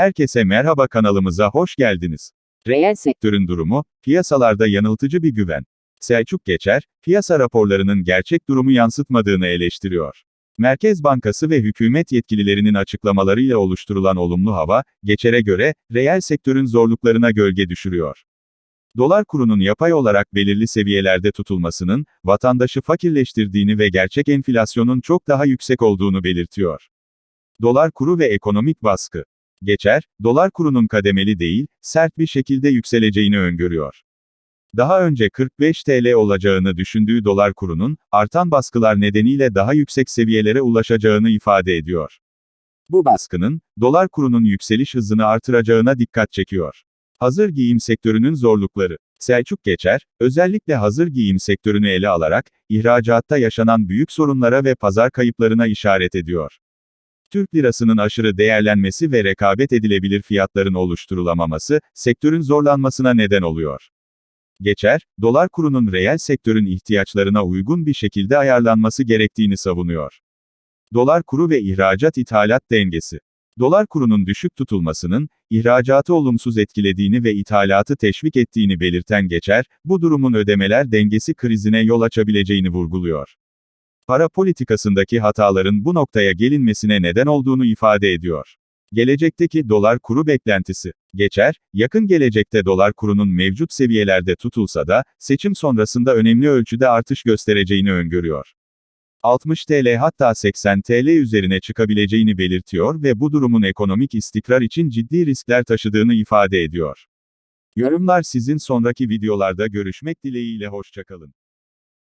Herkese merhaba kanalımıza hoş geldiniz. Reel sektör Sektörün durumu, piyasalarda yanıltıcı bir güven. Selçuk Geçer, piyasa raporlarının gerçek durumu yansıtmadığını eleştiriyor. Merkez Bankası ve hükümet yetkililerinin açıklamalarıyla oluşturulan olumlu hava, Geçer'e göre, reel sektörün zorluklarına gölge düşürüyor. Dolar kurunun yapay olarak belirli seviyelerde tutulmasının, vatandaşı fakirleştirdiğini ve gerçek enflasyonun çok daha yüksek olduğunu belirtiyor. Dolar kuru ve ekonomik baskı. Geçer, dolar kurunun kademeli değil, sert bir şekilde yükseleceğini öngörüyor. Daha önce 45 TL olacağını düşündüğü dolar kurunun, artan baskılar nedeniyle daha yüksek seviyelere ulaşacağını ifade ediyor. Bu baskının, dolar kurunun yükseliş hızını artıracağına dikkat çekiyor. Hazır giyim sektörünün zorlukları. Selçuk Geçer, özellikle hazır giyim sektörünü ele alarak, ihracatta yaşanan büyük sorunlara ve pazar kayıplarına işaret ediyor. Türk lirasının aşırı değerlenmesi ve rekabet edilebilir fiyatların oluşturulamaması, sektörün zorlanmasına neden oluyor. Geçer, dolar kurunun reel sektörün ihtiyaçlarına uygun bir şekilde ayarlanması gerektiğini savunuyor. Dolar kuru ve ihracat ithalat dengesi. Dolar kurunun düşük tutulmasının, ihracatı olumsuz etkilediğini ve ithalatı teşvik ettiğini belirten Geçer, bu durumun ödemeler dengesi krizine yol açabileceğini vurguluyor. Para politikasındaki hataların bu noktaya gelinmesine neden olduğunu ifade ediyor. Gelecekteki dolar kuru beklentisi. Geçer, yakın gelecekte dolar kurunun mevcut seviyelerde tutulsa da, seçim sonrasında önemli ölçüde artış göstereceğini öngörüyor. 60 TL hatta 80 TL üzerine çıkabileceğini belirtiyor ve bu durumun ekonomik istikrar için ciddi riskler taşıdığını ifade ediyor. Yorumlar sizin sonraki videolarda görüşmek dileğiyle hoşçakalın.